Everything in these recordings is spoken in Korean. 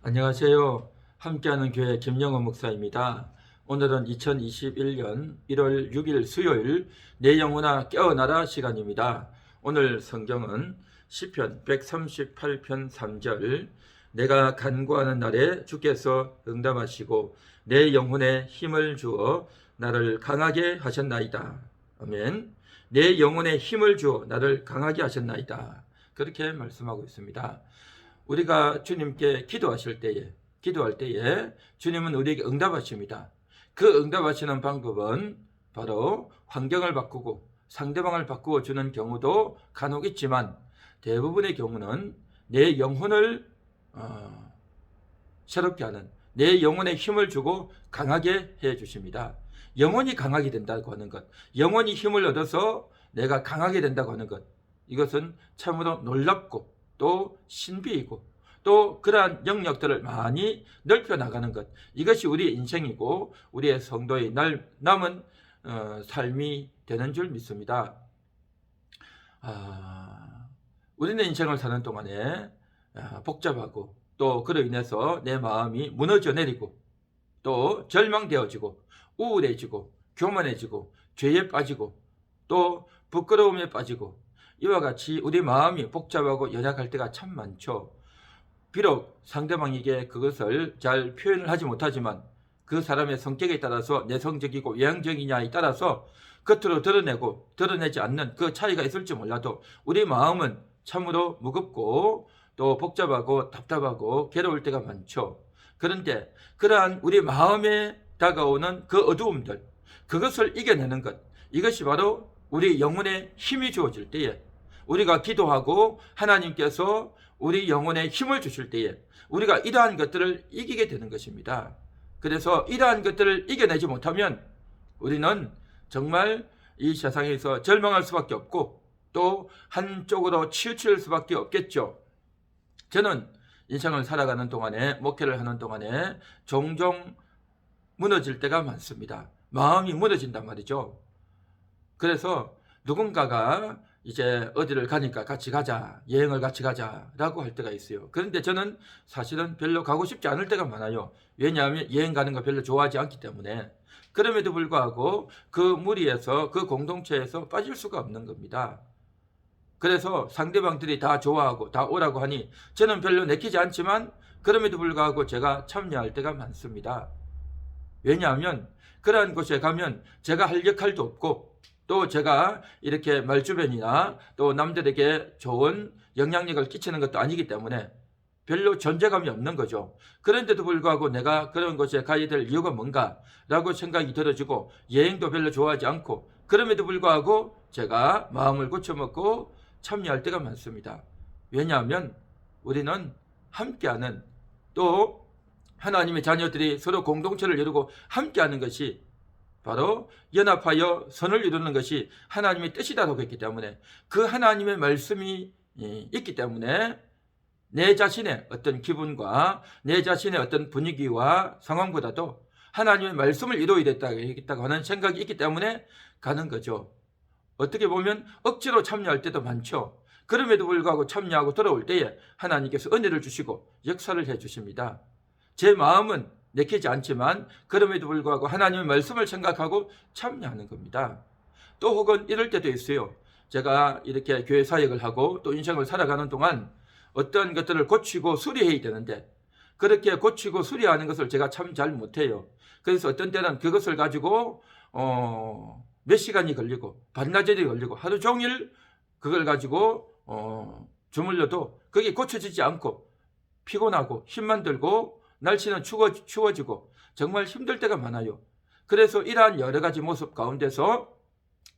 안녕하세요. 함께하는 교회 김영호 목사입니다. 오늘은 2021년 1월 6일 수요일 내 영혼아 깨어나라 시간입니다. 오늘 성경은 시편 138편 3절 내가 간구하는 날에 주께서 응답하시고 내 영혼에 힘을 주어 나를 강하게 하셨나이다. 아멘. 내 영혼에 힘을 주어 나를 강하게 하셨나이다. 그렇게 말씀하고 있습니다. 우리가 주님께 기도하실 때에 기도할 때에 주님은 우리에게 응답하십니다. 그 응답하시는 방법은 바로 환경을 바꾸고 상대방을 바꾸어 주는 경우도 간혹 있지만 대부분의 경우는 내 영혼을 어, 새롭게 하는 내 영혼에 힘을 주고 강하게 해 주십니다. 영혼이 강하게 된다고 하는 것, 영혼이 힘을 얻어서 내가 강하게 된다고 하는 것, 이것은 참으로 놀랍고 또 신비이고 또 그러한 영역들을 많이 넓혀 나가는 것 이것이 우리의 인생이고 우리의 성도의 날, 남은 어, 삶이 되는 줄 믿습니다. 아, 우리는 인생을 사는 동안에 아, 복잡하고 또 그로 인해서 내 마음이 무너져 내리고 또 절망되어지고 우울해지고 교만해지고 죄에 빠지고 또 부끄러움에 빠지고 이와 같이 우리 마음이 복잡하고 연약할 때가 참 많죠. 비록 상대방에게 그것을 잘 표현을 하지 못하지만 그 사람의 성격에 따라서 내성적이고 외향적이냐에 따라서 겉으로 드러내고 드러내지 않는 그 차이가 있을지 몰라도 우리 마음은 참으로 무겁고 또 복잡하고 답답하고 괴로울 때가 많죠. 그런데 그러한 우리 마음에 다가오는 그 어두움들 그것을 이겨내는 것 이것이 바로 우리 영혼에 힘이 주어질 때에 우리가 기도하고 하나님께서 우리 영혼에 힘을 주실 때에 우리가 이러한 것들을 이기게 되는 것입니다. 그래서 이러한 것들을 이겨내지 못하면 우리는 정말 이 세상에서 절망할 수밖에 없고 또 한쪽으로 치우칠 수밖에 없겠죠. 저는 인생을 살아가는 동안에 목회를 하는 동안에 종종 무너질 때가 많습니다. 마음이 무너진단 말이죠. 그래서 누군가가 이제 어디를 가니까 같이 가자, 여행을 같이 가자 라고 할 때가 있어요. 그런데 저는 사실은 별로 가고 싶지 않을 때가 많아요. 왜냐하면 여행 가는 거 별로 좋아하지 않기 때문에. 그럼에도 불구하고 그 무리에서 그 공동체에서 빠질 수가 없는 겁니다. 그래서 상대방들이 다 좋아하고 다 오라고 하니 저는 별로 내키지 않지만 그럼에도 불구하고 제가 참여할 때가 많습니다. 왜냐하면 그러한 곳에 가면 제가 할 역할도 없고 또 제가 이렇게 말 주변이나 또 남들에게 좋은 영향력을 끼치는 것도 아니기 때문에 별로 존재감이 없는 거죠. 그런데도 불구하고 내가 그런 곳에 가야 될 이유가 뭔가 라고 생각이 들어지고 여행도 별로 좋아하지 않고 그럼에도 불구하고 제가 마음을 고쳐먹고 참여할 때가 많습니다. 왜냐하면 우리는 함께하는 또 하나님의 자녀들이 서로 공동체를 이루고 함께하는 것이 바로 연합하여 선을 이루는 것이 하나님의 뜻이다라고 했기 때문에 그 하나님의 말씀이 있기 때문에 내 자신의 어떤 기분과 내 자신의 어떤 분위기와 상황보다도 하나님의 말씀을 이루어야 됐다고 하는 생각이 있기 때문에 가는 거죠. 어떻게 보면 억지로 참여할 때도 많죠. 그럼에도 불구하고 참여하고 돌아올 때에 하나님께서 은혜를 주시고 역사를 해 주십니다. 제 마음은 내키지 않지만 그럼에도 불구하고 하나님의 말씀을 생각하고 참여하는 겁니다. 또 혹은 이럴 때도 있어요. 제가 이렇게 교회 사역을 하고 또 인생을 살아가는 동안 어떤 것들을 고치고 수리해야 되는데 그렇게 고치고 수리하는 것을 제가 참 잘 못해요. 그래서 어떤 때는 그것을 가지고 어, 몇 시간이 걸리고 반나절이 걸리고 하루 종일 그걸 가지고 어, 주물려도 그게 고쳐지지 않고 피곤하고 힘만 들고 날씨는 추워, 추워지고 정말 힘들 때가 많아요. 그래서 이러한 여러 가지 모습 가운데서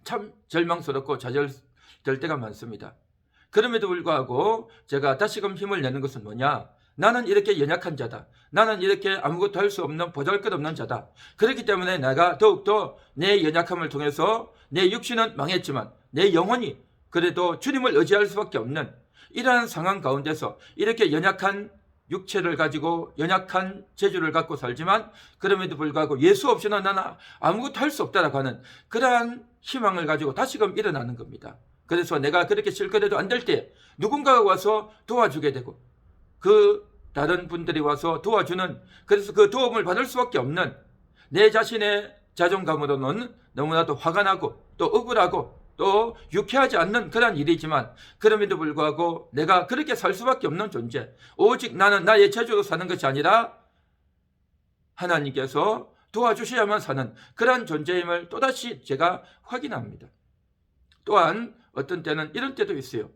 참 절망스럽고 좌절될 때가 많습니다. 그럼에도 불구하고 제가 다시금 힘을 내는 것은 뭐냐? 나는 이렇게 연약한 자다. 나는 이렇게 아무것도 할 수 없는 보잘것없는 자다. 그렇기 때문에 내가 더욱더 내 연약함을 통해서 내 육신은 망했지만 내 영혼이 그래도 주님을 의지할 수밖에 없는 이러한 상황 가운데서 이렇게 연약한 육체를 가지고 연약한 재주를 갖고 살지만 그럼에도 불구하고 예수 없이는 나는 아무것도 할 수 없다라고 하는 그러한 희망을 가지고 다시금 일어나는 겁니다. 그래서 내가 그렇게 실컷해도 안 될 때 누군가가 와서 도와주게 되고 그 다른 분들이 와서 도와주는 그래서 그 도움을 받을 수밖에 없는 내 자신의 자존감으로는 너무나도 화가 나고 또 억울하고 또 유쾌하지 않는 그런 일이지만 그럼에도 불구하고 내가 그렇게 살 수밖에 없는 존재 오직 나는 나의 재주로 사는 것이 아니라 하나님께서 도와주셔야만 사는 그러한 존재임을 또다시 제가 확인합니다. 또한 어떤 때는 이런 때도 있어요.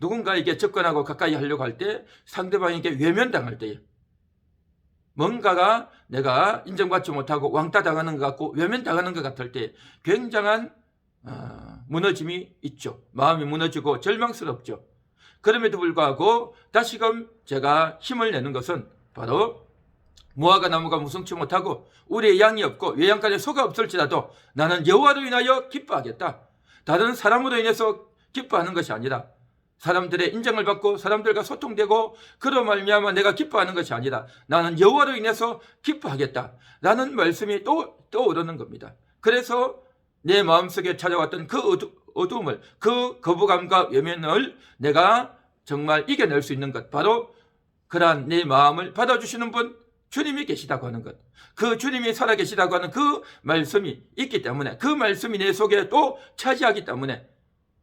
누군가에게 접근하고 가까이 하려고 할 때 상대방에게 외면당할 때에 뭔가가 내가 인정받지 못하고 왕따 당하는 것 같고 외면당하는 것 같을 때 굉장한 어, 무너짐이 있죠. 마음이 무너지고 절망스럽죠. 그럼에도 불구하고 다시금 제가 힘을 내는 것은 바로 무화과 나무가 무성치 못하고 우리의 양이 없고 외양간에 소가 없을지라도 나는 여호와로 인하여 기뻐하겠다. 다른 사람으로 인해서 기뻐하는 것이 아니라 사람들의 인정을 받고 사람들과 소통되고 그로 말미암아 내가 기뻐하는 것이 아니라 나는 여호와로 인해서 기뻐하겠다. 라는 말씀이 또 떠오르는 겁니다. 그래서 내 마음속에 찾아왔던 그 어두, 어두움을 그 거부감과 외면을 내가 정말 이겨낼 수 있는 것 바로 그러한 내 마음을 받아주시는 분 주님이 계시다고 하는 것. 그 주님이 살아계시다고 하는 그 말씀이 있기 때문에 그 말씀이 내 속에 또 차지하기 때문에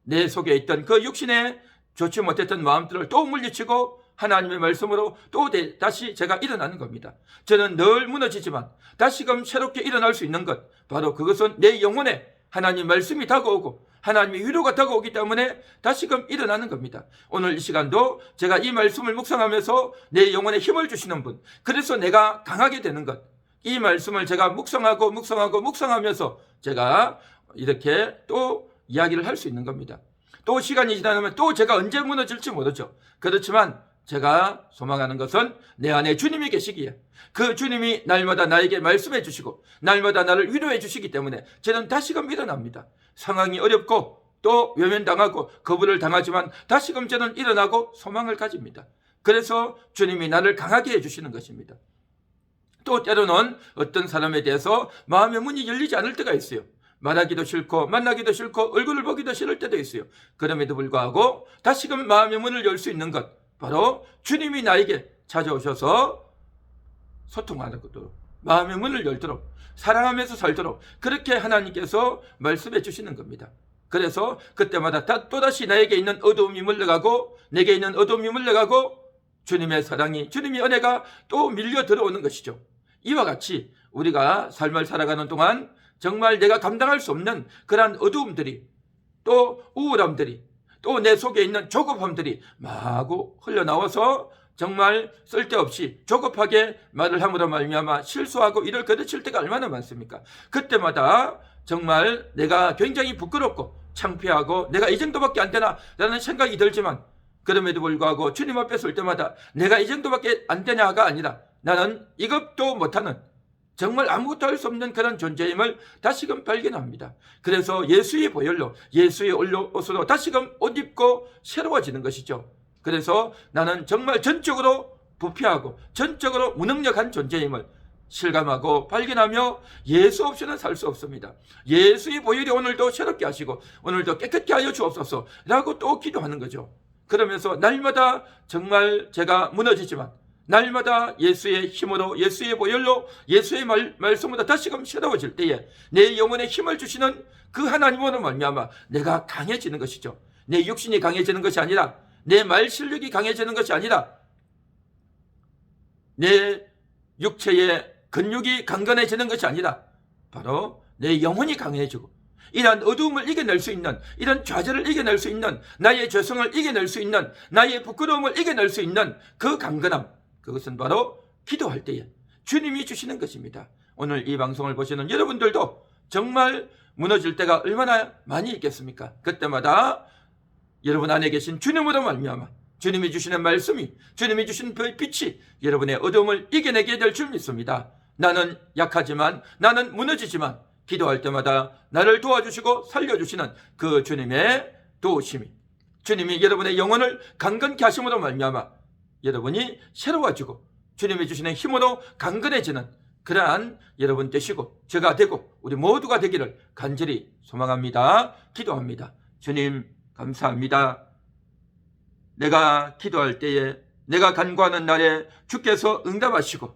내 속에 있던 그 육신의 좋지 못했던 마음들을 또 물리치고 하나님의 말씀으로 또 대- 다시 제가 일어나는 겁니다. 저는 늘 무너지지만 다시금 새롭게 일어날 수 있는 것 바로 그것은 내 영혼에 하나님 말씀이 다가오고 하나님의 위로가 다가오기 때문에 다시금 일어나는 겁니다. 오늘 이 시간도 제가 이 말씀을 묵상하면서 내 영혼에 힘을 주시는 분 그래서 내가 강하게 되는 것 이 말씀을 제가 묵상하고 묵상하고 묵상하면서 제가 이렇게 또 이야기를 할 수 있는 겁니다. 또 시간이 지나면 또 제가 언제 무너질지 모르죠. 그렇지만 제가 소망하는 것은 내 안에 주님이 계시기에 그 주님이 날마다 나에게 말씀해 주시고 날마다 나를 위로해 주시기 때문에 저는 다시금 일어납니다. 상황이 어렵고 또 외면당하고 거부를 당하지만 다시금 저는 일어나고 소망을 가집니다. 그래서 주님이 나를 강하게 해주시는 것입니다. 또 때로는 어떤 사람에 대해서 마음의 문이 열리지 않을 때가 있어요. 말하기도 싫고 만나기도 싫고 얼굴을 보기도 싫을 때도 있어요. 그럼에도 불구하고 다시금 마음의 문을 열 수 있는 것 바로 주님이 나에게 찾아오셔서 소통하는 것도록 마음의 문을 열도록 사랑하면서 살도록 그렇게 하나님께서 말씀해 주시는 겁니다. 그래서 그때마다 다- 또다시 나에게 있는 어두움이 물러가고 내게 있는 어두움이 물러가고 주님의 사랑이 주님의 은혜가 또 밀려 들어오는 것이죠. 이와 같이 우리가 삶을 살아가는 동안 정말 내가 감당할 수 없는 그러한 어두움들이 또 우울함들이 또 내 속에 있는 조급함들이 마구 흘러나와서 정말 쓸데없이 조급하게 말을 함으로 말미암아 실수하고 일을 거르칠 때가 얼마나 많습니까? 그때마다 정말 내가 굉장히 부끄럽고 창피하고 내가 이 정도밖에 안 되나 라는 생각이 들지만 그럼에도 불구하고 주님 앞에 설 때마다 내가 이 정도밖에 안 되냐가 아니라 나는 이것도 못하는 정말 아무것도 할 수 없는 그런 존재임을 다시금 발견합니다. 그래서 예수의 보혈로 예수의 옷으로 다시금 옷 입고 새로워지는 것이죠. 그래서 나는 정말 전적으로 부패하고 전적으로 무능력한 존재임을 실감하고 발견하며 예수 없이는 살 수 없습니다. 예수의 보혈이 오늘도 새롭게 하시고 오늘도 깨끗게 하여 주옵소서 라고 또 기도하는 거죠. 그러면서 날마다 정말 제가 무너지지만 날마다 예수의 힘으로 예수의 보혈로 예수의 말, 말씀으로 다시금 새로워질 때에 내 영혼에 힘을 주시는 그 하나님으로 말미암아 내가 강해지는 것이죠. 내 육신이 강해지는 것이 아니라 내 말 실력이 강해지는 것이 아니라 내 육체의 근육이 강건해지는 것이 아니라 바로 내 영혼이 강해지고 이러한 어두움을 이겨낼 수 있는 이런 좌절을 이겨낼 수 있는 나의 죄성을 이겨낼 수 있는 나의 부끄러움을 이겨낼 수 있는 그 강건함 그것은 바로 기도할 때에 주님이 주시는 것입니다. 오늘 이 방송을 보시는 여러분들도 정말 무너질 때가 얼마나 많이 있겠습니까? 그때마다 여러분 안에 계신 주님으로 말미암아 주님이 주시는 말씀이 주님이 주신 그 빛이 여러분의 어둠을 이겨내게 될 줄 믿습니다. 나는 약하지만 나는 무너지지만 기도할 때마다 나를 도와주시고 살려주시는 그 주님의 도우심이 주님이 여러분의 영혼을 강건케 하심으로 말미암아 여러분이 새로워지고 주님이 주시는 힘으로 강건해지는 그러한 여러분 되시고 제가 되고 우리 모두가 되기를 간절히 소망합니다. 기도합니다. 주님 감사합니다. 내가 기도할 때에 내가 간구하는 날에 주께서 응답하시고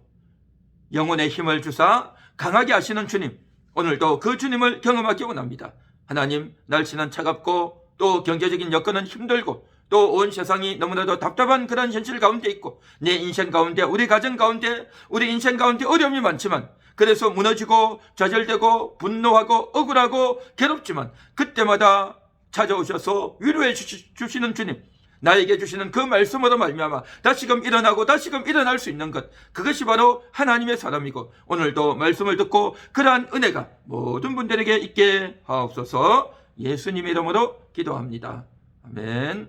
영혼의 힘을 주사 강하게 하시는 주님 오늘도 그 주님을 경험하기 원합니다. 하나님 날씨는 차갑고 또 경제적인 여건은 힘들고 또 온 세상이 너무나도 답답한 그런 현실 가운데 있고 내 인생 가운데 우리 가정 가운데 우리 인생 가운데 어려움이 많지만 그래서 무너지고 좌절되고 분노하고 억울하고 괴롭지만 그때마다 찾아오셔서 위로해 주시, 주시는 주님 나에게 주시는 그 말씀으로 말미암아 다시금 일어나고 다시금 일어날 수 있는 것 그것이 바로 하나님의 사람이고 오늘도 말씀을 듣고 그러한 은혜가 모든 분들에게 있게 하옵소서. 예수님 이름으로 기도합니다. 아멘